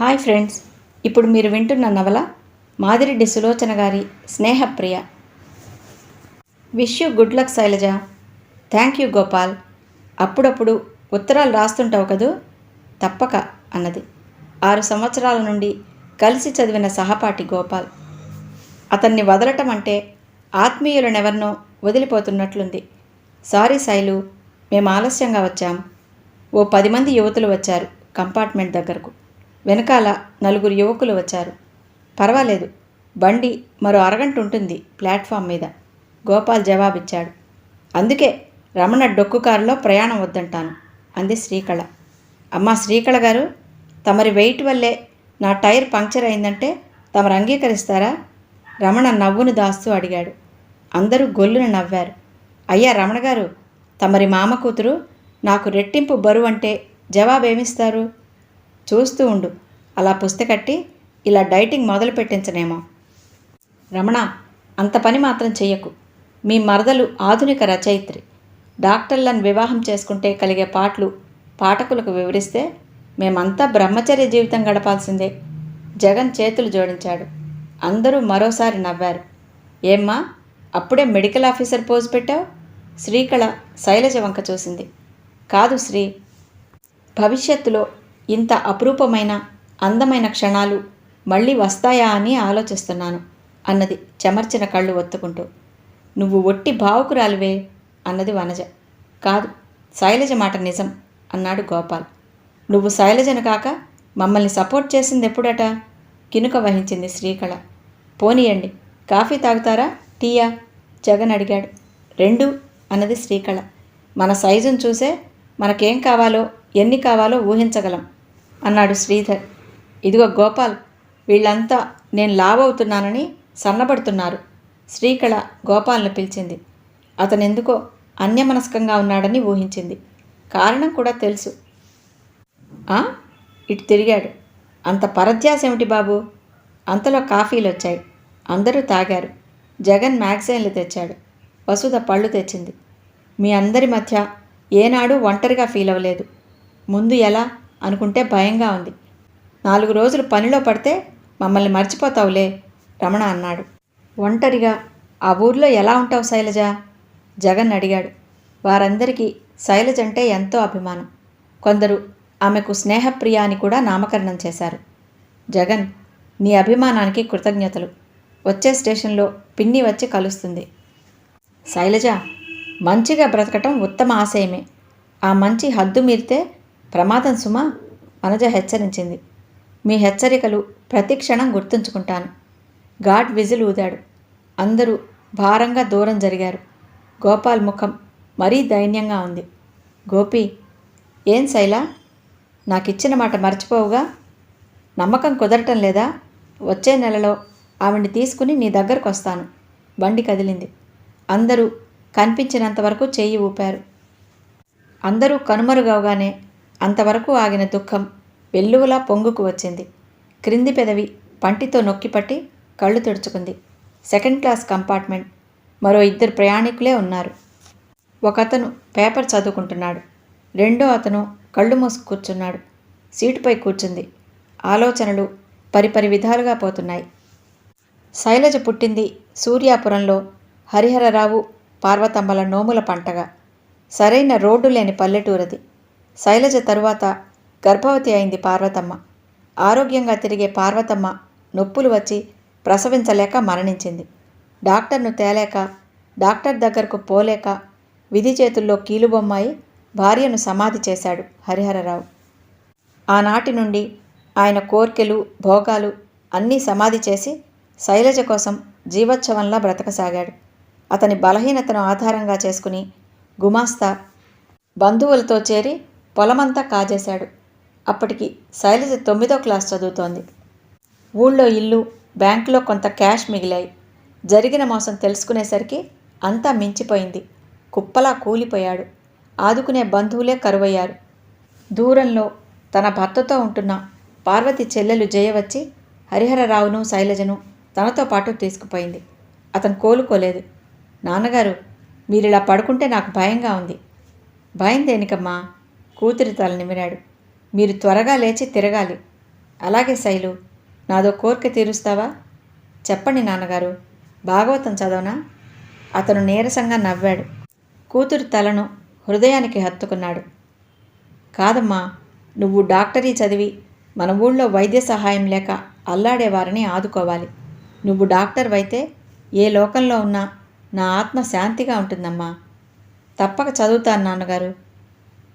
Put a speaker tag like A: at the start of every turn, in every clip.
A: Hi friends ఇప్పుడు మీరు వింటున్న నవల మాదిరెడ్డి సులోచన గారి Snehapriya. Wish you good luck Shailaja. Thank you Gopal. అప్పుడప్పుడు ఉత్తరాలు రాస్తుంటావు కదూ? తప్పక అన్నది. ఆరు సంవత్సరాల నుండి కలిసి చదివిన సహపాఠి గోపాల్. అతన్ని వదలటం అంటే ఆత్మీయులనెవరినో వదిలిపోతున్నట్లుంది. సారీ శైలు మేము ఆలస్యంగా వచ్చాం. ఓ పది మంది యువతులు వచ్చారు కంపార్ట్మెంట్ దగ్గరకు. వెనకాల నలుగురు యువకులు వచ్చారు. పర్వాలేదు బండి మరో అరగంట ఉంటుంది ప్లాట్ఫామ్ మీద గోపాల్ జవాబిచ్చాడు. అందుకే రమణ డొక్కు కారులో ప్రయాణం వద్దంటాను అంది శ్రీకళ. అమ్మా శ్రీకళ గారు తమరి వెయిట్ వల్లే నా టైర్ పంక్చర్ అయిందంటే తమరు అంగీకరిస్తారా? రమణ నవ్వును దాస్తూ అడిగాడు. అందరూ గొల్లున నవ్వారు. అయ్యా రమణ గారు తమరి మామ కూతురు నాకు రెట్టింపు బరువు అంటే జవాబేమిస్తారు? చూస్తూ ఉండు. అలా పుస్తకట్టి ఇలా డైటింగ్ మొదలు పెట్టించనేమో. రమణ అంత పని మాత్రం చెయ్యకు. మీ మరదలు ఆధునిక రచయిత్రి. డాక్టర్లను వివాహం చేసుకుంటే కలిగే పాటలు పాఠకులకు వివరిస్తే మేమంతా బ్రహ్మచర్య జీవితం గడపాల్సిందే. జగన్ చేతులు జోడించాడు. అందరూ మరోసారి నవ్వారు. ఏమ్మా అప్పుడే మెడికల్ ఆఫీసర్ పోజు పెట్టావు? శ్రీకళ శైలజ వంక చూసింది. కాదు శ్రీ భవిష్యత్తులో ఇంత అపురూపమైన అందమైన క్షణాలు మళ్ళీ వస్తాయా అని ఆలోచిస్తున్నాను అన్నది చెమర్చిన కళ్ళు ఒత్తుకుంటూ. నువ్వు ఒట్టి భావుకురాలువే అన్నది వనజ. కాదు శైలజ మాట నిజం అన్నాడు గోపాల్. నువ్వు శైలజను కాక మమ్మల్ని సపోర్ట్ చేసింది ఎప్పుడట? కినుక వహించింది శ్రీకళ. పోనీయండి కాఫీ తాగుతారా టీయా? జగన్ అడిగాడు. రెండు అన్నది శ్రీకళ. మన సైజును చూసే మనకేం కావాలో ఎన్ని కావాలో ఊహించగలం. అన్నాడు శ్రీధర్. ఇదిగో గోపాల్ వీళ్ళంతా నేను లావవుతున్నానని సన్నబడుతున్నారు. శ్రీకళ గోపాల్ని పిలిచింది. అతనెందుకో అన్యమనస్కంగా ఉన్నాడని ఊహించింది. కారణం కూడా తెలుసు. "ఆ?" ఇటు తిరిగాడు. అంత పరధ్యాస ఏమిటి బాబు? అంతలో కాఫీలు వచ్చాయి అందరూ తాగారు. జగన్ మ్యాగజైన్లు తెచ్చాడు. వసుధ పళ్ళు తెచ్చింది. మీ అందరి మధ్య ఏనాడు ఒంటరిగా ఫీల్ అవ్వలేదు ముందు ఎలా? అనుకుంటే భయంగా ఉంది. నాలుగు రోజులు పనిలో పడితే మమ్మల్ని మర్చిపోతావులే రమణ అన్నాడు. ఒంటరిగా ఆ ఊర్లో ఎలా ఉంటావు శైలజ? జగన్ అడిగాడు. వారందరికీ శైలజ అంటే ఎంతో అభిమానం. కొందరు ఆమెకు స్నేహప్రియ అని కూడా నామకరణం చేశారు. జగన్ నీ అభిమానానికి కృతజ్ఞతలు. వచ్చే స్టేషన్లో పిన్ని వచ్చి కలుస్తుంది. శైలజ మంచిగా బ్రతకటం ఉత్తమ ఆశయమే. ఆ మంచి హద్దు మీరితే ప్రమాదం సుమా మనజ హెచ్చరించింది. మీ హెచ్చరికలు ప్రతి క్షణం గుర్తుంచుకుంటాను. గాడ్ విజిల్ ఊదాడు. అందరూ భారంగా దూరం జరిగారు. గోపాల్ ముఖం మరీ దైన్యంగా ఉంది. గోపి ఏం శైలా? నాకిచ్చిన మాట మర్చిపోవుగా? నమ్మకం కుదరటం లేదా? వచ్చే నెలలో ఆవిడ్ని తీసుకుని నీ దగ్గరకు వస్తాను బండి కదిలింది. అందరూ కనిపించినంత వరకు చెయ్యి ఊపారు. అందరూ కనుమరుగవగానే అంతవరకు ఆగిన దుఃఖం వెల్లువలా పొంగుకు వచ్చింది. క్రింది పెదవి పంటితో నొక్కిపట్టి కళ్ళు తుడుచుకుంది. Second class compartment. మరో ఇద్దరు ప్రయాణికులే ఉన్నారు. ఒకతను పేపర్ చదువుకుంటున్నాడు. రెండో అతను కళ్ళు మూసి కూర్చున్నాడు. సీటుపై కూర్చుంది. ఆలోచనలు పరిపరి విధాలుగా పోతున్నాయి. శైలజ పుట్టింది సూర్యాపురంలో హరిహరరావు పార్వతమ్మల నోముల పంటగా. సరైన రోడ్డు లేని పల్లెటూరది. శైలజ తరువాత గర్భవతి అయింది పార్వతమ్మ. ఆరోగ్యంగా తిరిగే పార్వతమ్మ నొప్పులు వచ్చి ప్రసవించలేక మరణించింది. డాక్టర్ను తేలేక డాక్టర్ దగ్గరకు పోలేక విధి చేతుల్లో కీలుబొమ్మాయి భార్యను సమాధి చేశాడు హరిహరరావు. ఆనాటి నుండి ఆయన కోర్కెలు భోగాలు అన్నీ సమాధి చేసి శైలజ కోసం జీవోత్సవంలా బ్రతకసాగాడు. అతని బలహీనతను ఆధారంగా చేసుకుని గుమాస్తా బంధువులతో చేరి పొలమంతా కాజేశాడు. అప్పటికి శైలజ తొమ్మిదో క్లాస్ చదువుతోంది. ఊళ్ళో ఇల్లు బ్యాంకులో కొంత క్యాష్ మిగిలాయి. జరిగిన మోసం తెలుసుకునేసరికి అంతా మించిపోయింది. కుప్పలా కూలిపోయాడు. ఆదుకునే బంధువులే కరువయ్యారు. దూరంలో తన భర్తతో ఉంటున్న పార్వతి చెల్లెలు జయ వచ్చి హరిహరరావును శైలజను తనతో పాటు తీసుకుపోయింది. అతను కోలుకోలేదు. నాన్నగారు మీరిలా పడుకుంటే నాకు భయంగా ఉంది. భయం దేనికమ్మా? కూతురి తల నిమిరాడు. మీరు త్వరగా లేచి తిరగాలి. అలాగే శైలు నాదో కోరిక తీరుస్తావా? చెప్పండి నాన్నగారు. భాగవతం చదవనా? అతను నీరసంగా నవ్వాడు. కూతురి తలను హృదయానికి హత్తుకున్నాడు. కాదమ్మా నువ్వు డాక్టరీ చదివి మన ఊళ్ళో వైద్య సహాయం లేక అల్లాడేవారిని ఆదుకోవాలి. నువ్వు డాక్టర్ అయితే ఏ లోకంలో ఉన్నా నా ఆత్మ శాంతిగా ఉంటుందమ్మా. తప్పక చదువుతాను నాన్నగారు.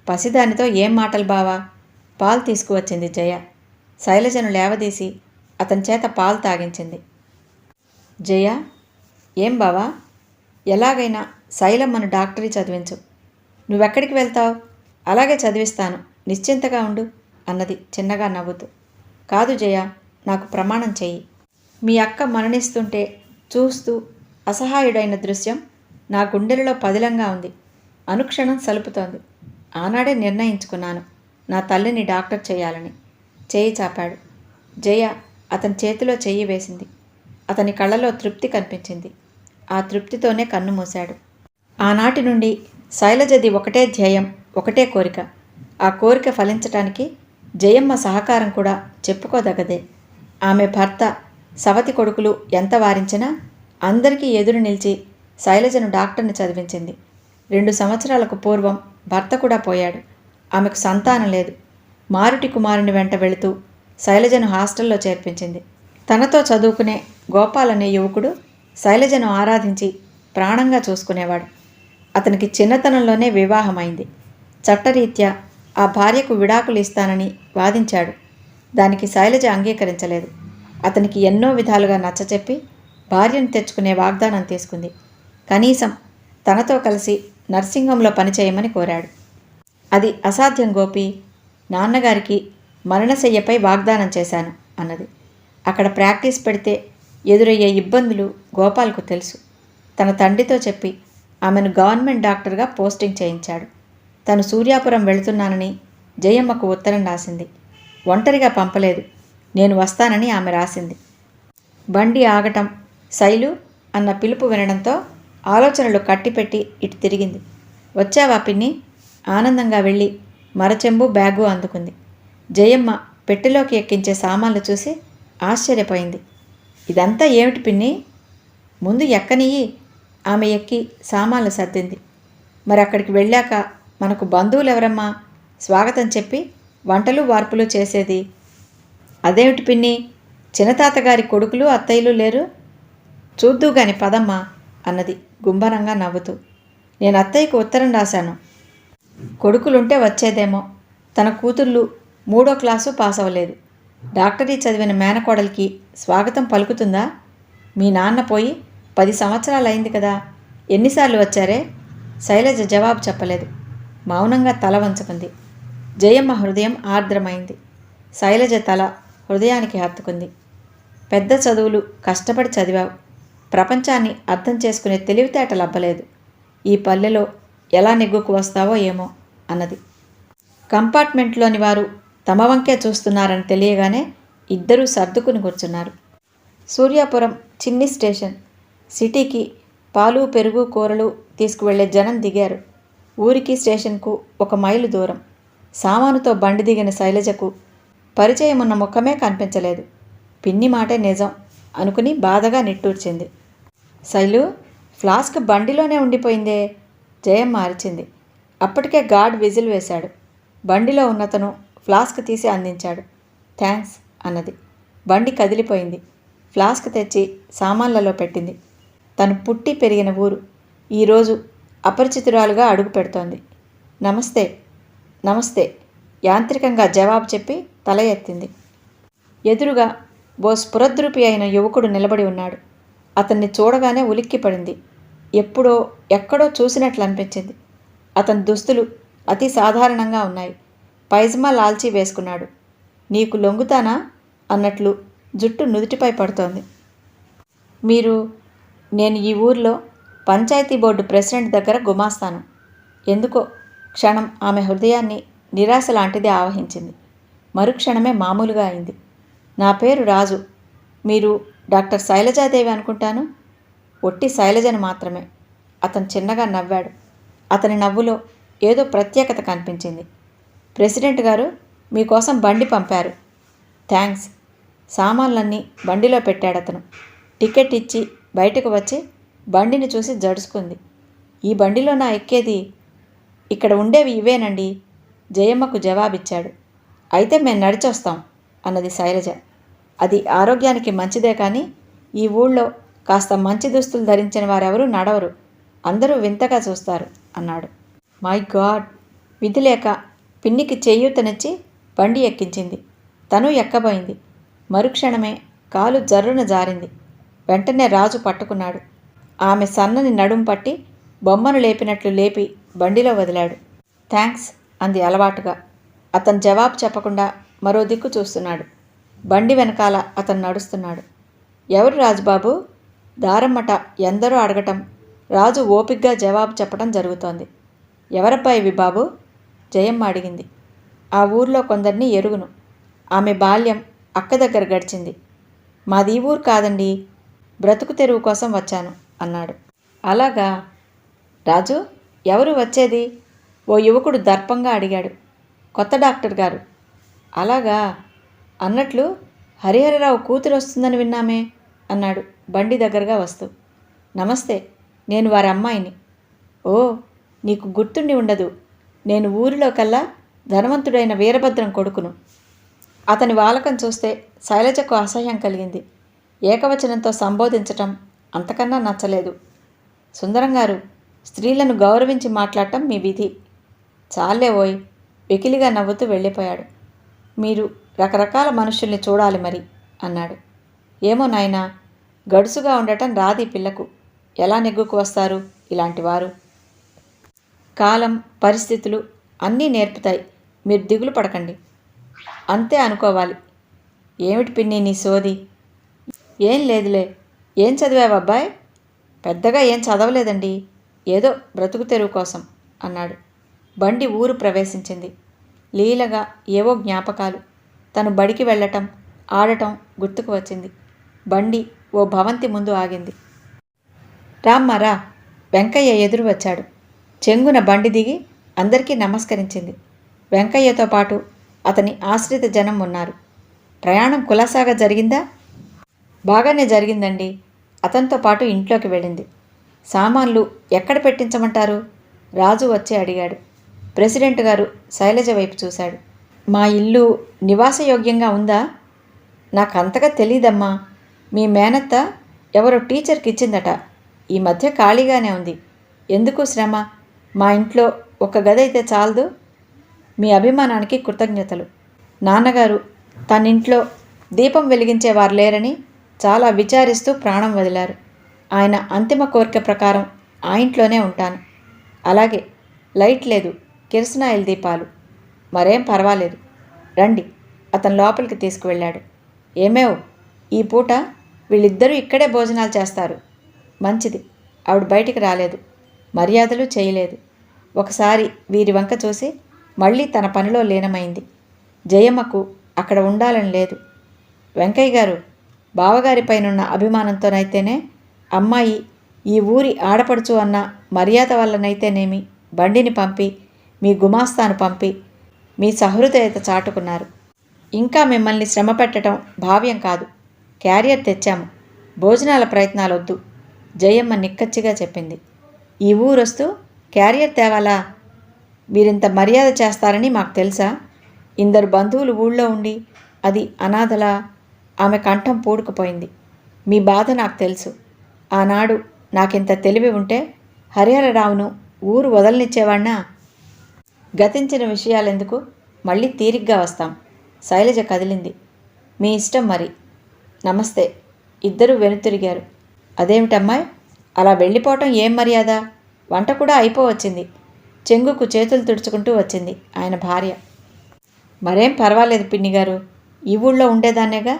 A: పసిదానితో ఏం మాటలు బావా? పాలు తీసుకువచ్చింది జయ. శైలజను లేవదీసి అతని చేత పాలు తాగించింది. జయ ఏం బావా? ఎలాగైనా శైలమ్మను డాక్టరీ చదివించు. నువ్వెక్కడికి వెళ్తావు? అలాగే చదివిస్తాను. నిశ్చింతగా ఉండు అన్నది చిన్నగా నవ్వుతూ. కాదు జయ నాకు ప్రమాణం చెయ్యి. మీ అక్క మరణిస్తుంటే చూస్తూ అసహాయుడైన దృశ్యం నా గుండెలలో పదిలంగా ఉంది. అనుక్షణం సలుపుతోంది. ఆనాడే నిర్ణయించుకున్నాను. నా తల్లిని డాక్టర్ చేయాలని. చేయి చాపాడు. జయ అతని చేతిలో చెయ్యి వేసింది. అతని కళ్ళలో తృప్తి కనిపించింది. ఆ తృప్తితోనే కన్ను మూశాడు. ఆనాటి నుండి శైలజది ఒకటే ధ్యేయం ఒకటే కోరిక. ఆ కోరిక ఫలించటానికి జయమ్మ సహకారం కూడా చెప్పుకోదగదే. ఆమె భర్త సవతి కొడుకులు ఎంత వారించినా అందరికీ ఎదురు నిలిచి శైలజను డాక్టర్ని చదివించింది. రెండు సంవత్సరాలకు పూర్వం భర్త కూడా పోయాడు. ఆమెకు సంతానం లేదు. మారుటి కుమారుని వెంట వెళుతూ శైలజను హాస్టల్లో చేర్పించింది. తనతో చదువుకునే గోపాల్ అనే యువకుడు శైలజను ఆరాధించి ప్రాణంగా చూసుకునేవాడు. అతనికి చిన్నతనంలోనే వివాహమైంది. చట్టరీత్యా ఆ భార్యకు విడాకులు ఇస్తానని వాదించాడు. దానికి శైలజ అంగీకరించలేదు. అతనికి ఎన్నో విధాలుగా నచ్చచెప్పి భార్యను తెచ్చుకునే వాగ్దానం తీసుకుంది. కనీసం తనతో కలిసి నర్సింగంలో పనిచేయమని కోరాడు. అది అసాధ్యం గోపి. నాన్నగారికి మరణశయ్యపై వాగ్దానం చేశాను అన్నది. అక్కడ ప్రాక్టీస్ పెడితే ఎదురయ్యే ఇబ్బందులు గోపాల్కు తెలుసు. తన తండ్రితో చెప్పి ఆమెను గవర్నమెంట్ డాక్టర్గా పోస్టింగ్ చేయించాడు. తను సూర్యాపురం వెళుతున్నానని జయమ్మకు ఉత్తరం రాసింది. ఒంటరిగా పంపలేదు. నేను వస్తానని ఆమె రాసింది. బండి ఆగటం శైలు అన్న పిలుపు వినడంతో ఆలోచనలు కట్టిపెట్టి ఇటు తిరిగింది. వచ్చావా పిన్ని? ఆనందంగా వెళ్ళి మరచెంబు బ్యాగు అందుకుంది. జయమ్మ పెట్టెలోకి ఎక్కించే సామాన్లు చూసి ఆశ్చర్యపోయింది. ఇదంతా ఏమిటి పిన్ని? ముందు ఎక్కనియ్యి? ఆమె ఎక్కి సామాన్లు సర్దింది. మరి అక్కడికి వెళ్ళాక మనకు బంధువులు ఎవరమ్మా స్వాగతం చెప్పి వంటలు వార్పులు చేసేది. అదేమిటి పిన్ని? చిన్నతాతగారి కొడుకులు అత్తయ్యలు లేరు? చూద్దు గాని పదమ్మా అన్నది. గుంభనంగా నవ్వుతూ నేను అత్తయ్యకు ఉత్తరం రాశాను. కొడుకులుంటే వచ్చేదేమో. తన కూతుళ్ళు మూడో క్లాసు పాస్ అవ్వలేదు. డాక్టరీ చదివిన మేనకోడలికి స్వాగతం పలుకుతుందా? మీ నాన్న పోయి పది సంవత్సరాలు అయింది కదా. ఎన్నిసార్లు వచ్చారే? శైలజ జవాబు చెప్పలేదు. మౌనంగా తల వంచుకుంది. జయమ్మ హృదయం ఆర్ద్రమైంది. శైలజ తల హృదయానికి హత్తుకుంది. పెద్ద చదువులు కష్టపడి చదివావు. ప్రపంచాన్ని అర్థం చేసుకునే తెలివితేటలు అబ్బలేదు. ఈ పల్లెలో ఎలా నెగ్గుకు వస్తావో ఏమో అన్నది. కంపార్ట్మెంట్లోని వారు తమ వంకే చూస్తున్నారని తెలియగానే ఇద్దరూ సర్దుకుని కూర్చున్నారు. సూర్యాపురం చిన్ని స్టేషన్. సిటీకి పాలు పెరుగు కూరలు తీసుకువెళ్ళే జనం దిగారు. ఊరికి స్టేషన్కు ఒక మైలు దూరం. సామానుతో బండి దిగిన శైలజకు పరిచయం ఉన్న ముఖమే కనిపించలేదు. పిన్ని మాటే నిజం అనుకుని బాధగా నిట్టూర్చింది. శైలు ఫ్లాస్క్ బండిలోనే ఉండిపోయిందే. జయం అరిచింది అప్పటికే గార్డ్ విజిల్ వేశాడు. బండిలో ఉన్నతను ఫ్లాస్క్ తీసి అందించాడు. థ్యాంక్స్ అన్నది. బండి కదిలిపోయింది. ఫ్లాస్క్ తెచ్చి సామాన్లలో పెట్టింది. తను పుట్టి పెరిగిన ఊరు. ఈరోజు అపరిచితురాలుగా అడుగు పెడుతోంది. నమస్తే. నమస్తే. యాంత్రికంగా జవాబు చెప్పి తల ఎత్తింది. ఎదురుగా ఓ స్ఫురద్రూపి అయిన యువకుడు నిలబడి ఉన్నాడు. అతన్ని చూడగానే ఉలిక్కిపడింది. ఎప్పుడో ఎక్కడో చూసినట్లు అనిపించింది అతని దుస్తులు అతి సాధారణంగా ఉన్నాయి. పైజమా లాల్చీ వేసుకున్నాడు. నీకు లొంగుతానా? అన్నట్లు జుట్టు నుదుటిపై పడుతోంది. మీరు నేను ఈ ఊర్లో పంచాయతీ బోర్డు ప్రెసిడెంట్ దగ్గర గుమాస్తాను. ఎందుకో క్షణం ఆమె హృదయాన్ని నిరాశ లాంటిది ఆవహించింది. మరుక్షణమే మామూలుగా అయింది. నా పేరు రాజు. మీరు డాక్టర్ శైలజాదేవి అనుకుంటాను. ఒట్టి శైలజను మాత్రమే. అతను చిన్నగా నవ్వాడు. అతని నవ్వులో ఏదో ప్రత్యేకత కనిపించింది. ప్రెసిడెంట్ గారు మీకోసం బండి పంపారు. థ్యాంక్స్ సామాన్లన్నీ బండిలో పెట్టాడు అతను టికెట్ ఇచ్చి బయటకు వచ్చి బండిని చూసి జడుచుకుంది. ఈ బండిలో నా ఎక్కేది ఇక్కడ ఉండేవి ఇవేనండి? జయమ్మకు జవాబిచ్చాడు. అయితే మేము నడిచొస్తాం అన్నది శైలజ. అది ఆరోగ్యానికి మంచిదే కానీ ఈ ఊళ్ళో కాస్త మంచి దుస్తులు ధరించిన వారెవరూ నడవరు. అందరూ వింతగా చూస్తారు అన్నాడు. My god! విధి లేక పిన్నికి చేయూతనిచ్చి బండి ఎక్కించింది. తను ఎక్కబోయింది. మరుక్షణమే కాలు జర్రున జారింది. వెంటనే రాజు పట్టుకున్నాడు. ఆమె సన్నని నడుం పట్టి బొమ్మను లేపినట్లు లేపి బండిలో వదిలాడు. థ్యాంక్స్ అంది అలవాటుగా. అతను జవాబు చెప్పకుండా మరో దిక్కు చూస్తున్నాడు. బండి వెనకాల అతను నడుస్తున్నాడు. ఎవరు రాజుబాబు? దారమ్మట ఎందరో అడగటం రాజు ఓపిగ్గా జవాబు చెప్పడం జరుగుతోంది. ఎవరబ్బా ఇవి బాబు? జయమ్మ అడిగింది. ఆ ఊర్లో కొందరిని ఎరుగును. ఆమె బాల్యం అక్క దగ్గర గడిచింది. మాది ఊరు కాదండి. బ్రతుకు తెరువు కోసం వచ్చాను అన్నాడు. అలాగా? రాజు ఎవరు వచ్చేది? ఓ యువకుడు దర్పంగా అడిగాడు. కొత్త డాక్టర్ గారు. అలాగా? అన్నట్లు హరిహరరావు కూతురు వస్తుందని విన్నామే అన్నాడు బండి దగ్గరగా వస్తూ. నమస్తే నేను వారి అమ్మాయిని. ఓ నీకు గుర్తుండి ఉండదు నేను ఊరిలో కల్లా ధనవంతుడైన వీరభద్రం కొడుకును. అతని వాలకం చూస్తే శైలజకు అసహ్యం కలిగింది. ఏకవచనంతో సంబోధించటం అంతకన్నా నచ్చలేదు. సుందరం గారు స్త్రీలను గౌరవించి మాట్లాడటం మీ విధి. చాలే ఓయ్ వెకిలిగా నవ్వుతూ వెళ్ళిపోయాడు. మీరు రకరకాల మనుషుల్ని చూడాలి మరి అన్నాడు. ఏమో నాయనా గడుసుగా ఉండటం రాది పిల్లకు. ఎలా నెగ్గుకు వస్తారు ఇలాంటి వారు కాలం పరిస్థితులు అన్నీ నేర్పుతాయి. మీరు దిగులు పడకండి. అంతే అనుకోవాలి. ఏమిటి పిన్ని నీ సోది? ఏం లేదులే. ఏం చదివావు అబ్బాయి? పెద్దగా ఏం చదవలేదండి. ఏదో బ్రతుకు తెరువు కోసం అన్నాడు. బండి ఊరు ప్రవేశించింది. లీలగా ఏవో జ్ఞాపకాలు. తను బడికి వెళ్ళటం ఆడటం గుర్తుకు వచ్చింది. బండి ఓ భవంతి ముందు ఆగింది. రామ్మారా వెంకయ్య ఎదురు వచ్చాడు. చెంగున బండి దిగి అందరికీ నమస్కరించింది. వెంకయ్యతో పాటు అతని ఆశ్రిత జనం ఉన్నారు. ప్రయాణం కులాసాగా జరిగిందా? బాగానే జరిగిందండి. అతనితో పాటు ఇంట్లోకి వెళ్ళింది. సామాన్లు ఎక్కడ పెట్టించమంటారు? రాజు వచ్చి అడిగాడు. ప్రెసిడెంట్ గారు శైలజ వైపు చూశాడు. మా ఇల్లు నివాసయోగ్యంగా ఉందా? నాకు అంతగా తెలీదమ్మా. మీ మేనత్త ఎవరో టీచర్కి ఇచ్చిందట ఈ మధ్య ఖాళీగానే ఉంది. ఎందుకు శ్రమ? మా ఇంట్లో ఒక గది అయితే చాలదు. మీ అభిమానానికి కృతజ్ఞతలు. నాన్నగారు తన ఇంట్లో దీపం వెలిగించేవారు లేరని చాలా విచారిస్తూ ప్రాణం వదిలారు. ఆయన అంతిమ కోరిక ప్రకారం ఆ ఇంట్లోనే ఉంటాను. అలాగే లైట్ లేదు. కిరసనాయిల్ దీపాలు. మరేం పర్వాలేదు. రండి. అతను లోపలికి తీసుకువెళ్ళాడు. ఏమేవ్? ఈ పూట వీళ్ళిద్దరూ ఇక్కడే భోజనాలు చేస్తారు. మంచిది. ఆవిడ బయటికి రాలేదు. మర్యాదలు చేయలేదు. ఒకసారి వీరి వంక చూసి మళ్ళీ తన పనిలో లీనమైంది. జయమ్మకు అక్కడ ఉండాలని లేదు. వెంకయ్య గారు బావగారిపైనున్న అభిమానంతోనైతేనే అమ్మాయి ఈ ఊరి ఆడపడుచు అన్న మర్యాద వల్లనైతేనేమి బండిని పంపి మీ గుమాస్తాను పంపి మీ సహృదయత చాటుకున్నారు. ఇంకా మిమ్మల్ని శ్రమ పెట్టడం భావ్యం కాదు. క్యారియర్ తెచ్చాము. భోజనాల ప్రయత్నాలు వద్దు జయమ్మ నిక్కచ్చిగా చెప్పింది. ఈ ఊరొస్తూ క్యారియర్ తేవాలా? మీరింత మర్యాద చేస్తారని మాకు తెలుసా? ఇందరు బంధువులు ఊళ్ళో ఉండి అది అనాథలా? ఆమె కంఠం పూడుకుపోయింది. మీ బాధ నాకు తెలుసు. ఆనాడు నాకింత తెలివి ఉంటే హరిహరరావును ఊరు వదలనిచ్చేవాణ్ణా? గతించిన విషయాలెందుకు? మళ్ళీ తీరిగ్గా వస్తాం. శైలజ కదిలింది. మీ ఇష్టం మరి. నమస్తే. ఇద్దరూ వెనుతిరిగారు. అదేమిటమ్మాయి? అలా వెళ్ళిపోవటం ఏం మర్యాద? వంట కూడా అయిపోవచ్చింది. చెంగుకు చేతులు తుడుచుకుంటూ వచ్చింది ఆయన భార్య. మరేం పర్వాలేదు పిన్ని గారు ఈ ఊళ్ళో ఉండేదాన్నేగా?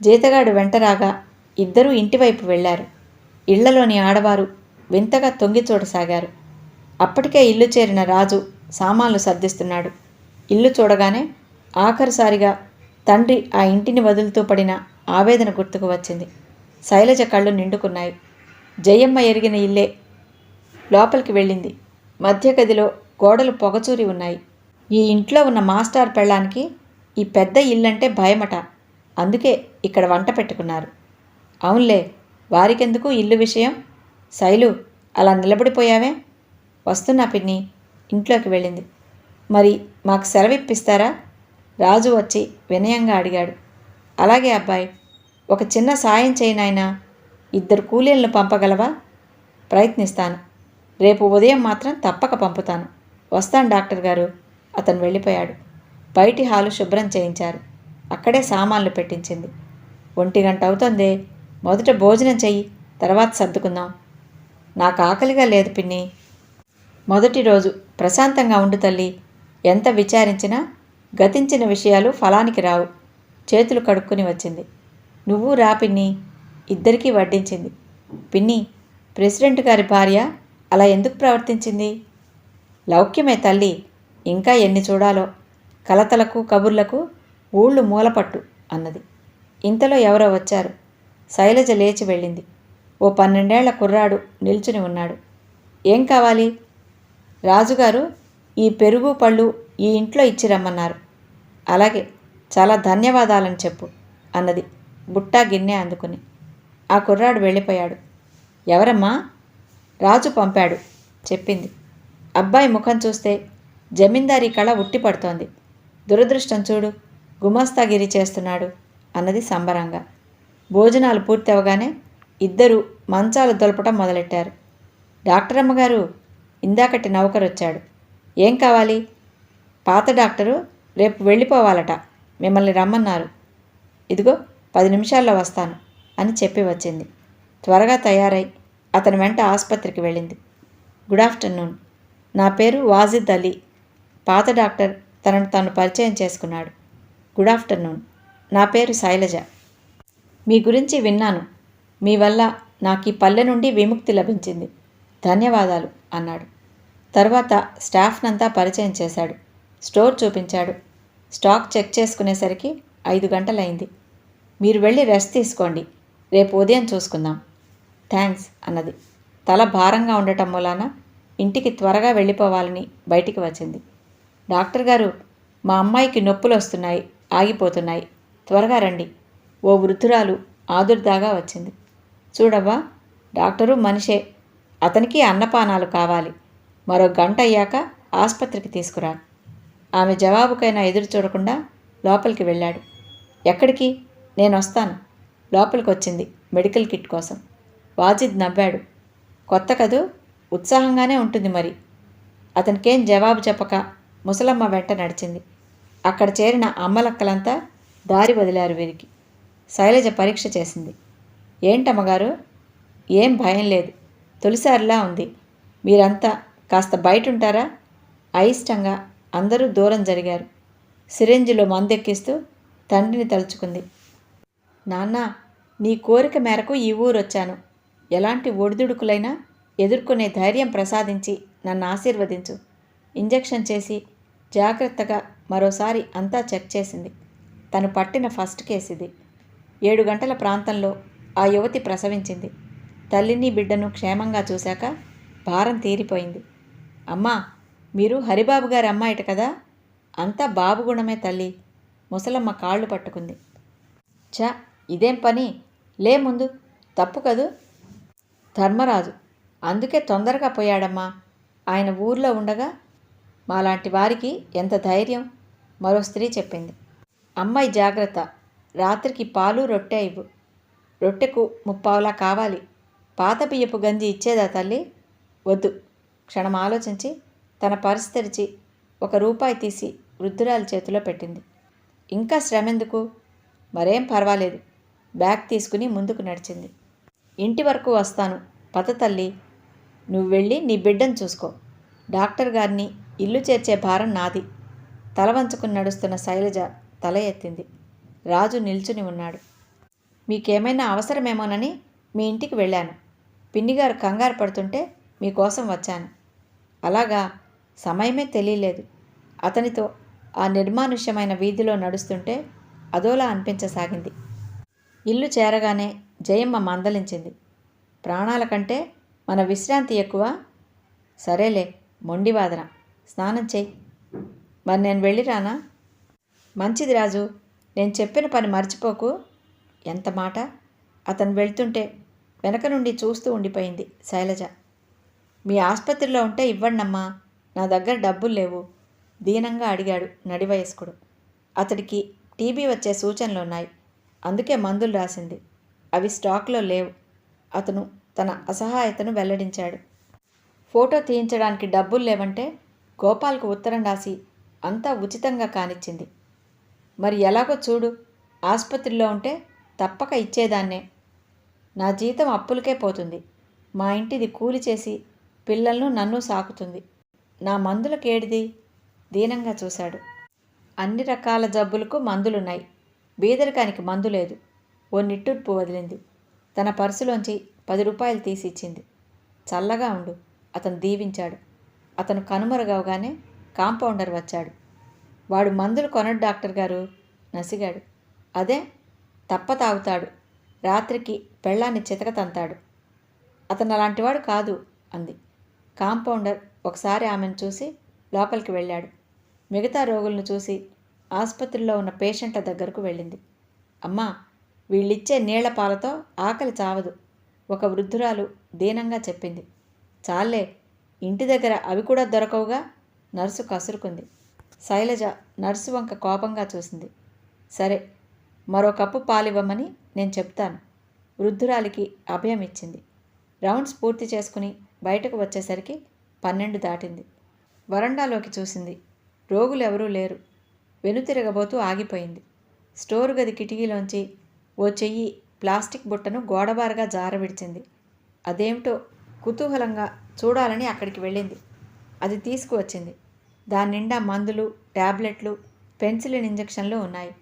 A: జీతగాడు వెంట రాగా ఇద్దరూ ఇంటివైపు వెళ్ళారు. ఇళ్ళలోని ఆడవారు వింతగా తొంగి చూడసాగారు. అప్పటికే ఇల్లు చేరిన రాజు సామాన్లు సర్దిస్తున్నాడు. ఇల్లు చూడగానే ఆఖరిసారిగా తండ్రి ఆ ఇంటిని వదులుతూ పడిన ఆవేదన గుర్తుకు వచ్చింది. శైలజ కళ్ళు నిండుకున్నాయి. జయమ్మ ఎరిగిన ఇల్లే లోపలికి వెళ్ళింది. మధ్య గదిలో గోడలు పొగచూరి ఉన్నాయి. ఈ ఇంట్లో ఉన్న మాస్టర్ పెళ్ళానికి ఈ పెద్ద ఇల్లంటే భయమట. అందుకే ఇక్కడ వంట పెట్టుకున్నారు. అవునులే వారికెందుకు ఇల్లు విషయం? శైలు అలా నిలబడిపోయావే? వస్తున్నా పిన్ని. ఇంట్లోకి వెళ్ళింది. మరి మాకు సెలవిప్పిస్తారా? రాజు వచ్చి వినయంగా అడిగాడు. అలాగే అబ్బాయి ఒక చిన్న సాయం చేయనాయనా ఇద్దరు కూలీలను పంపగలవా? ప్రయత్నిస్తాను. రేపు ఉదయం మాత్రం తప్పక పంపుతాను. వస్తాను డాక్టర్ గారు. అతను వెళ్ళిపోయాడు. బయటి హాలు శుభ్రం చేయించారు. అక్కడే సామాన్లు పెట్టించింది. ఒంటి గంట అవుతుందే. మొదట భోజనం చెయ్యి తర్వాత సర్దుకుందాం. నాకు ఆకలిగా లేదు పిన్ని. మొదటి రోజు ప్రశాంతంగా ఉండు తల్లి. ఎంత విచారించినా గతించిన విషయాలు ఫలానికి రావు. చేతులు కడుక్కుని వచ్చింది. నువ్వు రా పిన్ని. ఇద్దరికీ వడ్డించింది. పిన్ని ప్రెసిడెంట్ గారి భార్య అలా ఎందుకు ప్రవర్తించింది? లౌక్యమే తల్లి. ఇంకా ఎన్ని చూడాలో. కలతలకు కబుర్లకు ఊళ్ళు మూలపట్టు అన్నది. ఇంతలో ఎవరో వచ్చారు. శైలజ లేచి వెళ్ళింది. ఓ పన్నెండేళ్ళ కుర్రాడు నిల్చుని ఉన్నాడు. ఏం కావాలి? రాజుగారు ఈ పెరుగు పళ్ళు ఈ ఇంట్లో ఇచ్చి రమ్మన్నారు అలాగే చాలా ధన్యవాదాలని చెప్పు అన్నది బుట్టా గిన్నె అందుకుని. ఆ కుర్రాడు వెళ్ళిపోయాడు. ఎవరమ్మా? రాజు పంపాడు చెప్పింది. అబ్బాయి ముఖం చూస్తే జమీందారీ కళ ఉట్టిపడుతోంది దురదృష్టం చూడు గుమస్తాగిరి చేస్తున్నాడు అన్నది సంబరంగా. భోజనాలు పూర్తి అవగానే ఇద్దరు మంచాలు దొలపటం మొదలెట్టారు. డాక్టర్ అమ్మగారు ఇందాకటి నౌకరు వచ్చాడు ఏం కావాలి? పాత డాక్టరు రేపు వెళ్ళిపోవాలట. మిమ్మల్ని రమ్మన్నారు. ఇదిగో పది నిమిషాల్లో వస్తాను అని చెప్పి వచ్చింది. త్వరగా తయారై అతని వెంట ఆసుపత్రికి వెళ్ళింది. Good afternoon. నా పేరు వాజిద్ అలీ. పాత డాక్టర్ తనను తాను పరిచయం చేసుకున్నాడు. Good afternoon. నా పేరు శైలజ. మీ గురించి విన్నాను. మీ వల్ల నాకు ఈ పల్లె నుండి విముక్తి లభించింది. ధన్యవాదాలు. అన్నాడు. తర్వాత స్టాఫ్నంతా పరిచయం చేశాడు. స్టోర్ చూపించాడు. స్టాక్ చెక్ చేసుకునేసరికి ఐదు గంటలైంది. మీరు వెళ్ళి రెస్ట్ తీసుకోండి. రేపు ఉదయం చూసుకుందాం. థ్యాంక్స్ అన్నది. తల భారంగా ఉండటం మూలాన ఇంటికి త్వరగా వెళ్ళిపోవాలని బయటికి వచ్చింది. డాక్టర్ గారు మా అమ్మాయికి నొప్పులు వస్తున్నాయి ఆగిపోతున్నాయి. త్వరగా రండి. ఓ వృద్ధురాలు ఆదుర్దాగా వచ్చింది. చూడవ్వా డాక్టరు మనిషే. అతనికి అన్నపానాలు కావాలి. మరో గంట అయ్యాక ఆసుపత్రికి తీసుకురా. ఆమె జవాబుకైనా ఎదురు చూడకుండా లోపలికి వెళ్ళాడు. ఎక్కడికి? నేను వస్తాను. లోపలికి వచ్చింది మెడికల్ కిట్ కోసం. వాజిద్ నవ్వాడు. కొత్త కదూ? ఉత్సాహంగానే ఉంటుంది మరి. అతనికేం జవాబు చెప్పక ముసలమ్మ వెంట నడిచింది. అక్కడ చేరిన అమ్మలక్కలంతా దారి వదిలారు వీరికి. శైలజ పరీక్ష చేసింది. ఏంటమ్మగారు? ఏం భయం లేదు. తొలిసారిలా ఉంది. మీరంతా కాస్త బయట ఉంటారా అయిష్టంగా అందరూ దూరం జరిగారు. సిరెంజిలో మందెక్కిస్తూ తండ్రిని తలుచుకుంది. నాన్న నీ కోరిక మేరకు ఈ ఊరొచ్చాను. ఎలాంటి ఒడిదుడుకులైనా ఎదుర్కొనే ధైర్యం ప్రసాదించి నన్ను ఆశీర్వదించు. ఇంజెక్షన్ చేసి జాగ్రత్తగా మరోసారి అంతా చెక్ చేసింది. తను పట్టిన ఫస్ట్ కేసు ఇది ఏడు గంటల ప్రాంతంలో ఆ యువతి ప్రసవించింది. తల్లిని బిడ్డను క్షేమంగా చూశాక భారం తీరిపోయింది. అమ్మా మీరు హరిబాబు గారి అమ్మాయిట కదా? అంతా బాబు గుణమే తల్లి. ముసలమ్మ కాళ్ళు పట్టుకుంది. ఛ ఇదేం పని? లే ముందు. తప్పు కదూ? ధర్మరాజు అందుకే తొందరగా పోయాడమ్మా. ఆయన ఊర్లో ఉండగా మాలాంటి వారికి ఎంత ధైర్యం? మరో స్త్రీ చెప్పింది. అమ్మాయి జాగ్రత్త. రాత్రికి పాలు రొట్టె ఇవ్వు. రొట్టెకు ముప్పావులా కావాలి. పాత బియ్యపు గంజి ఇచ్చేదా తల్లి? వద్దు. క్షణం ఆలోచించి తన పర్సు తెరిచి ఒక రూపాయి తీసి వృద్ధురాలి చేతిలో పెట్టింది. ఇంకా శ్రమెందుకు? మరేం పర్వాలేదు. బ్యాగ్ తీసుకుని ముందుకు నడిచింది. ఇంటి వరకు వస్తాను. పత తల్లి. నువ్వు వెళ్ళి నీ బిడ్డను చూసుకో. డాక్టర్ గారిని ఇల్లు చేర్చే భారం నాది. తల వంచుకుని నడుస్తున్న శైలజ తల ఎత్తింది. రాజు నిల్చుని ఉన్నాడు. మీకేమైనా అవసరమేమోనని మీ ఇంటికి వెళ్ళాను. పిన్నిగారు కంగారు పడుతుంటే మీకోసం వచ్చాను. అలాగా సమయమే తెలియలేదు. అతనితో ఆ నిర్మానుష్యమైన వీధిలో నడుస్తుంటే అదోలా అనిపించసాగింది. ఇల్లు చేరగానే జయమ్మ మందలించింది. ప్రాణాల కంటే మన విశ్రాంతి ఎక్కువ? సరేలే మొండివాదన స్నానం చేయి. మరి నేను వెళ్ళిరానా? మంచిది రాజు నేను చెప్పిన పని మర్చిపోకు. ఎంత మాట? అతను వెళ్తుంటే వెనక నుండి చూస్తూ ఉండిపోయింది శైలజ. మీ ఆసుపత్రిలో ఉంటే ఇవ్వండమ్మా నా దగ్గర డబ్బులు లేవు దీనంగా అడిగాడు నడివయస్కుడు. అతడికి టీబీ వచ్చే సూచనలు ఉన్నాయి అందుకే మందులు రాసింది. అవి స్టాక్లో లేవు. అతను తన అసహాయతను వెల్లడించాడు. ఫోటో తీయించడానికి డబ్బులు లేవంటే గోపాల్కు ఉత్తరం రాసి అంతా ఉచితంగా కానిచ్చింది. మరి ఎలాగో చూడు ఆసుపత్రిలో ఉంటే తప్పక ఇచ్చేదాన్నే. నా జీతం అప్పులకే పోతుంది. మా ఇంటిది కూలి చేసి పిల్లలను నన్ను సాకుతుంది. నా మందులకేడిది దీనంగా చూశాడు. అన్ని రకాల జబ్బులకు మందులున్నాయి. బీదరికానికి మందు లేదు. ఓ నిట్టూర్పు వదిలింది. తన పర్సులోంచి పది రూపాయలు తీసి ఇచ్చింది. చల్లగా ఉండు. అతను దీవించాడు. అతను కనుమరుగవగానే కాంపౌండర్ వచ్చాడు. వాడు మందులు కొనడు డాక్టర్ గారు నసిగాడు. అదే తప్ప తాగుతాడు రాత్రికి పెళ్ళాన్ని చితక తంతాడు అతను అలాంటివాడు కాదు అంది. కాంపౌండర్ ఒకసారి ఆమెను చూసి లోపలికి వెళ్ళాడు. మిగతా రోగులను చూసి ఆసుపత్రిలో ఉన్న పేషెంట్ల దగ్గరకు వెళ్ళింది. అమ్మా వీళ్ళిచ్చే నీళ్ళ పాలతో ఆకలి చావదు ఒక వృద్ధురాలు దీనంగా చెప్పింది. చాలే ఇంటి దగ్గర అవి కూడా దొరకవుగా? నర్సు కసురుకుంది. శైలజ నర్సు వంక కోపంగా చూసింది. సరే మరో కప్పు పాలివ్వమని నేను చెప్తాను. వృద్ధురాలికి అభయం ఇచ్చింది. రౌండ్స్ పూర్తి చేసుకుని బయటకు వచ్చేసరికి పన్నెండు దాటింది. వరండాలోకి చూసింది. రోగులు ఎవరూ లేరు వెనుతిరగబోతూ ఆగిపోయింది. స్టోర్ గది కిటికీలోంచి ఓ చెయ్యి ప్లాస్టిక్ బుట్టను గోడబారుగా జారవిడిచింది. అదేమిటో కుతూహలంగా చూడాలని అక్కడికి వెళ్ళింది. అది తీసుకువచ్చింది. దాని నిండా మందులు ట్యాబ్లెట్లు పెన్సిలిన్ ఇంజెక్షన్లు ఉన్నాయి.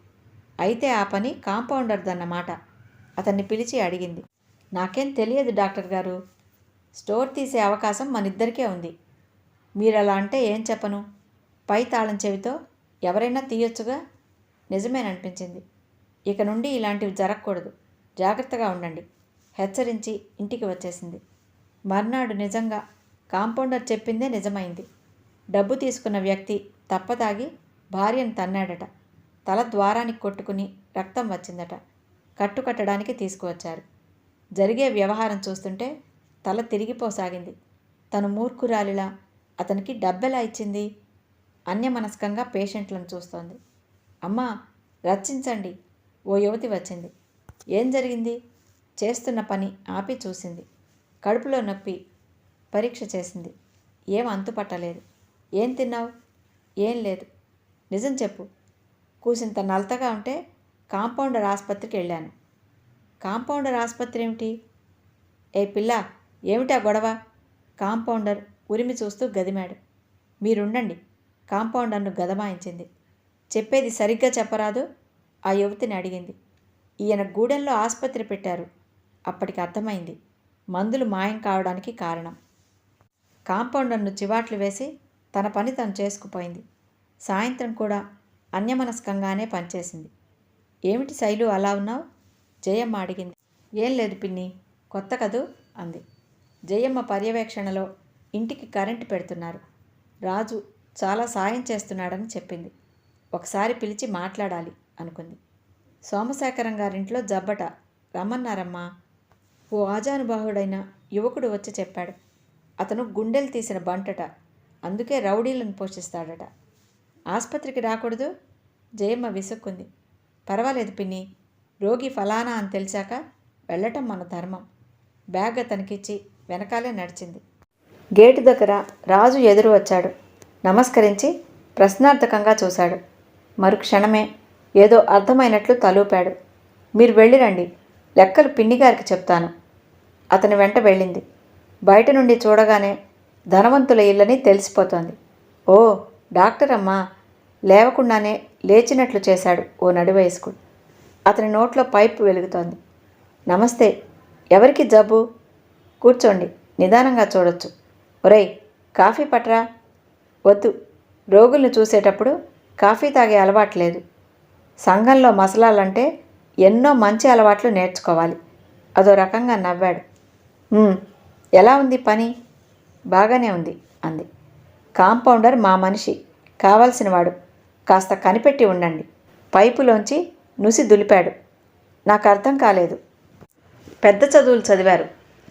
A: అయితే ఆ పని కాంపౌండర్దన్నమాట. అతన్ని పిలిచి అడిగింది. నాకేం తెలియదు డాక్టర్ గారు. స్టోర్ తీసే అవకాశం మనిద్దరికే ఉంది. మీరు అలా అంటే ఏం చెప్పను? పై తాళం చెవితో ఎవరైనా తీయొచ్చుగా? నిజమేననిపించింది. ఇక నుండి ఇలాంటివి జరగకూడదు. జాగ్రత్తగా ఉండండి. హెచ్చరించి ఇంటికి వచ్చేసింది. మర్నాడు నిజంగా కాంపౌండర్ చెప్పిందే నిజమైంది. డబ్బు తీసుకున్న వ్యక్తి తప్పతాగి భార్యను తన్నాడట. తల ద్వారానికి కొట్టుకుని రక్తం వచ్చిందట. కట్టు కట్టడానికి తీసుకువచ్చారు. జరిగే వ్యవహారం చూస్తుంటే తల తిరిగిపోసాగింది. తను మూర్ఖురాలిలా అతనికి డబ్బెలా ఇచ్చింది? అన్యమనస్కంగా పేషెంట్లను చూస్తోంది. అమ్మా రక్షించండి. ఓ యువతి వచ్చింది. ఏం జరిగింది? చేస్తున్న పని ఆపి చూసింది. కడుపులో నొప్పి పరీక్ష చేసింది. ఏం అంతుపట్టలేదు. ఏం తిన్నావు? ఏం లేదు. నిజం చెప్పు. కూసింత నలతగా ఉంటే కాంపౌండర్ ఆసుపత్రికి వెళ్ళాను. కాంపౌండర్ ఆసుపత్రి ఏమిటి? ఏ పిల్ల ఏమిటా గొడవ? కాంపౌండర్ ఉరిమి చూస్తూ గదిమాడు. మీరుండండి కాంపౌండర్ను గదమాయించింది. చెప్పేది సరిగ్గా చెప్పరాదు? ఆ యువతిని అడిగింది. ఈయన గూడెంలో ఆసుపత్రి పెట్టారు. అప్పటికి అర్థమైంది. మందులు మాయం కావడానికి కారణం. కాంపౌండర్ను చివాట్లు వేసి తన పని తను చేసుకుపోయింది. సాయంత్రం కూడా అన్యమనస్కంగానే పనిచేసింది. ఏమిటి శైలు అలా ఉన్నావు? జయమ్మ అడిగింది. ఏం లేదు పిన్ని కొత్త కదూ? అంది. జయమ్మ పర్యవేక్షణలో ఇంటికి కరెంటు పెడుతున్నారు. రాజు చాలా సాయం చేస్తున్నాడని చెప్పింది. ఒకసారి పిలిచి మాట్లాడాలి అనుకుంది. సోమశేఖరం గారింట్లో జబ్బట రమ్మన్నారమ్మా. ఓ ఆజానుబాహుడైన యువకుడు వచ్చి చెప్పాడు. అతను గుండెలు తీసిన బంటట అందుకే రౌడీలను పోషిస్తాడట. ఆసుపత్రికి రాకూడదు. జయమ్మ విసుక్కుంది. పర్వాలేదు పిన్ని. రోగి ఫలానా అని తెలిసాక వెళ్ళటం మన ధర్మం. బ్యాగ్ అతనికిచ్చి వెనకాలే నడిచింది. గేటు దగ్గర రాజు ఎదురు వచ్చాడు. నమస్కరించి ప్రశ్నార్థకంగా చూశాడు. మరుక్షణమే ఏదో అర్థమైనట్లు తలూపాడు. మీరు వెళ్ళిరండి. లెక్కలు పిన్నిగారికి చెప్తాను. అతని వెంట వెళ్ళింది. బయట నుండి చూడగానే ధనవంతుల ఇల్లని తెలిసిపోతోంది. ఓ డాక్టర్ అమ్మా లేవకుండానే లేచినట్లు చేశాడు ఓ నడివయస్కుడు. అతని నోట్లో పైపు వెలుగుతోంది. నమస్తే ఎవరికి జబ్బు? కూర్చోండి నిదానంగా చూడొచ్చు. ఒరేయ్ కాఫీ పట్రా? వద్దు. రోగుల్ని చూసేటప్పుడు కాఫీ తాగే అలవాట్లేదు సంఘంలో మసలాలంటే ఎన్నో మంచి అలవాట్లు నేర్చుకోవాలి. అదో రకంగా నవ్వాడు. ఎలా ఉంది పని? బాగానే ఉంది అంది. కాంపౌండర్ మా మనిషి కావాల్సినవాడు. కాస్త కనిపెట్టి ఉండండి. పైపులోంచి నుసి దులిపాడు. నాకు అర్థం కాలేదు. పెద్ద చదువులు చదివారు.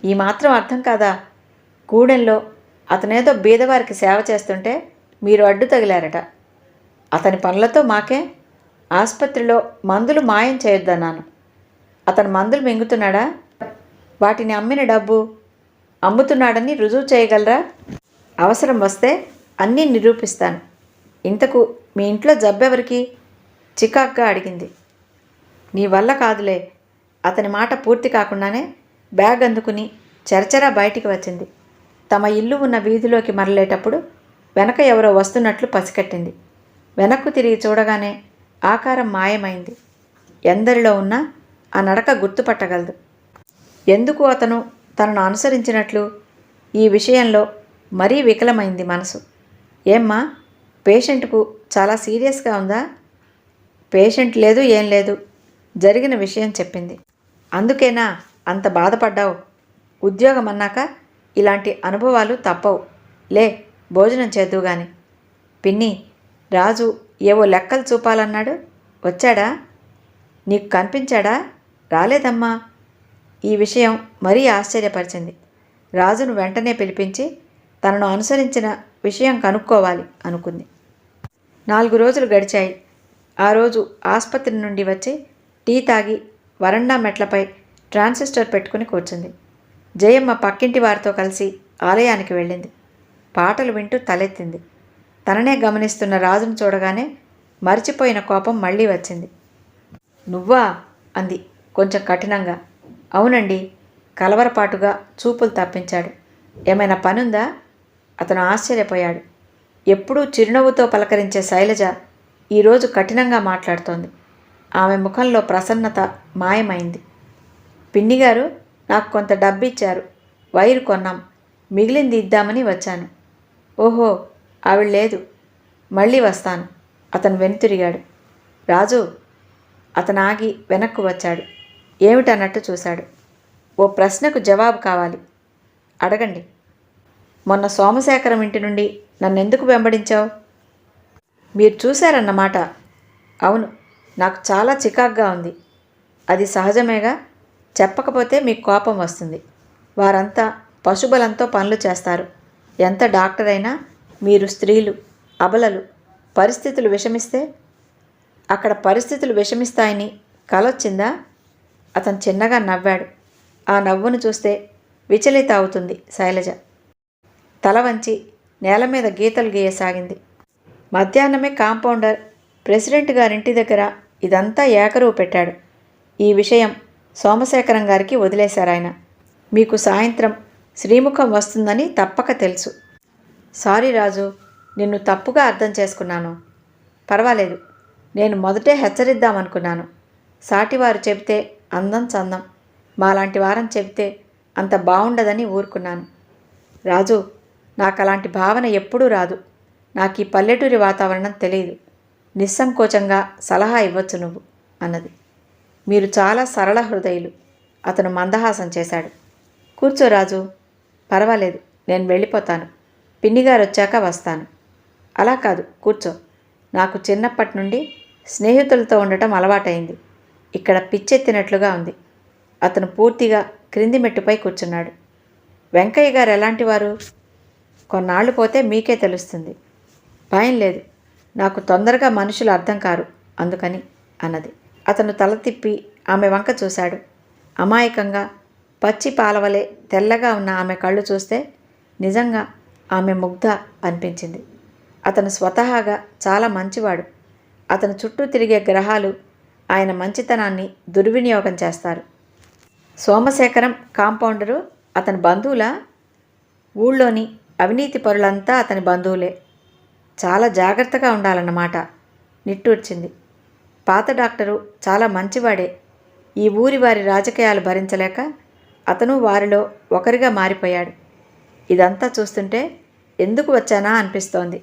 A: ఈ మాత్రం అర్థం కాదా? గూడెంలో అతనేదో బీదవారికి సేవ చేస్తుంటే మీరు అడ్డు తగిలారట. అతని పనులతో మాకే ఆసుపత్రిలో మందులు మాయం చేయొద్దన్నాను. అతను మందులు మింగుతున్నాడా? వాటిని అమ్మిన డబ్బు అమ్ముతున్నాడని రుజువు చేయగలరా? అవసరం వస్తే అన్నీ నిరూపిస్తాను. ఇంతకు మీ ఇంట్లో జబ్బెవరికి చికాక్గా అడిగింది. నీ వల్ల కాదులే. అతని మాట పూర్తి కాకుండానే బ్యాగ్ అందుకుని చరచరా బయటికి వచ్చింది. తమ ఇల్లు ఉన్న వీధిలోకి మరలేటప్పుడు వెనక ఎవరో వస్తున్నట్లు పసికట్టింది. వెనక్కు తిరిగి చూడగానే ఆకారం మాయమైంది. ఎందరిలో ఉన్నా ఆ నడక గుర్తుపట్టగలదు. ఎందుకు అతను తనను అనుసరించినట్లు? ఈ విషయంలో మరీ వికలమైంది మనసు. ఏమ్మా? పేషెంట్కు చాలా సీరియస్గా ఉందా? పేషెంట్ లేదు ఏం లేదు. జరిగిన విషయం చెప్పింది. అందుకేనా అంత బాధపడ్డావు? ఉద్యోగం అన్నాక ఇలాంటి అనుభవాలు తప్పవు. లే భోజనం చేద్దు గాని. పిన్ని రాజు ఏవో లెక్కలు చూపాలన్నాడు. వచ్చాడా? నీకు కనిపించాడా? రాలేదమ్మా. ఈ విషయం మరీ ఆశ్చర్యపరిచింది. రాజును వెంటనే పిలిపించి తనను అనుసరించిన విషయం కనుక్కోవాలి అనుకుంది. నాలుగు రోజులు గడిచాయి. ఆ రోజు ఆసుపత్రి నుండి వచ్చి టీ తాగి వరండా మెట్లపై ట్రాన్సిస్టర్ పెట్టుకుని కూర్చుంది. జయమ్మ పక్కింటి వారితో కలిసి ఆలయానికి వెళ్ళింది. పాటలు వింటూ తలెత్తింది. తననే గమనిస్తున్న రాజును చూడగానే మరిచిపోయిన కోపం మళ్ళీ వచ్చింది. నువ్వా? అంది కొంచెం కఠినంగా. అవునండి. కలవరపాటుగా చూపులు తప్పించాడు. ఏమైనా పనుందా? అతను ఆశ్చర్యపోయాడు. ఎప్పుడూ చిరునవ్వుతో పలకరించే శైలజ ఈరోజు కఠినంగా మాట్లాడుతోంది. ఆమె ముఖంలో ప్రసన్నత మాయమైంది. పిన్నిగారు నాకు కొంత డబ్బు ఇచ్చారు వైరు కొన్నాం. మిగిలింది ఇద్దామని వచ్చాను. ఓహో ఆవిడ లేదు. మళ్ళీ వస్తాను. అతను వెనుతిరిగాడు. రాజు అతను ఆగి వెనక్కు వచ్చాడు. ఏమిటన్నట్టు చూశాడు. ఓ ప్రశ్నకు జవాబు కావాలి. అడగండి. మొన్న సోమశేఖరం ఇంటి నుండి నన్నెందుకు వెంబడించావు? మీరు చూశారన్నమాట. అవును నాకు చాలా చికాగ్గా ఉంది. అది సహజమేగా? చెప్పకపోతే మీకు కోపం వస్తుంది. వారంతా పశుబలంతో పనులు చేస్తారు. ఎంత డాక్టర్ అయినా మీరు స్త్రీలు అబలలు పరిస్థితులు విషమిస్తే? అక్కడ పరిస్థితులు విషమిస్తాయని కలొచ్చిందా? అతను చిన్నగా నవ్వాడు. ఆ నవ్వును చూస్తే విచలిత అవుతుంది శైలజ. తల వంచి నేల మీద గీతలు గీయసాగింది. మధ్యాహ్నమే కాంపౌండర్ ప్రెసిడెంట్ గారింటి దగ్గర ఇదంతా ఏకరువు పెట్టాడు. ఈ విషయం సోమశేఖరం గారికి వదిలేశారాయన. మీకు సాయంత్రం శ్రీముఖం వస్తుందని తప్పక తెలుసు. సారీ రాజు నిన్ను తప్పుగా అర్థం చేసుకున్నాను. పర్వాలేదు నేను మొదటే హెచ్చరిద్దామనుకున్నాను. సాటివారు చెబితే అందం చందం మాలాంటి వారం చెబితే అంత బాగుండదని ఊరుకున్నాను. రాజు నాకు అలాంటి భావన ఎప్పుడూ రాదు. నాకు ఈ పల్లెటూరి వాతావరణం తెలియదు నిస్సంకోచంగా సలహా ఇవ్వచ్చు నువ్వు అన్నది. మీరు చాలా సరళ హృదయులు. అతను మందహాసం చేశాడు. కూర్చో రాజు. పర్వాలేదు నేను వెళ్ళిపోతాను. పిన్నిగారు వచ్చాక వస్తాను. అలా కాదు కూర్చో. నాకు చిన్నప్పటి నుండి స్నేహితులతో ఉండటం అలవాటైంది ఇక్కడ పిచ్చెత్తినట్లుగా ఉంది. అతను పూర్తిగా క్రింది మెట్టుపై కూర్చున్నాడు. వెంకయ్య గారు ఎలాంటి వారు? కొన్నాళ్ళు పోతే మీకే తెలుస్తుంది. భయం లేదు. నాకు తొందరగా మనుషులు అర్థం కారు అందుకని అన్నది. అతను తల తిప్పి ఆమె వంక చూశాడు. అమాయకంగా పచ్చి పాలవలే తెల్లగా ఉన్న ఆమె కళ్ళు చూస్తే నిజంగా ఆమె ముగ్ధ అనిపించింది. అతను స్వతహాగా చాలా మంచివాడు. అతను చుట్టూ తిరిగే గ్రహాలు ఆయన మంచితనాన్ని దుర్వినియోగం చేస్తారు. సోమశేఖరం కాంపౌండరు అతని బంధువుల ఊళ్ళోని అవినీతి పరులంతా అతని బంధువులే. చాలా జాగ్రత్తగా ఉండాలన్నమాట. నిట్టూర్చింది. పాత డాక్టరు చాలా మంచివాడే. ఈ ఊరి వారి రాజకీయాలు భరించలేక అతను వారిలో ఒకరిగా మారిపోయాడు. ఇదంతా చూస్తుంటే ఎందుకు వచ్చానా అనిపిస్తోంది.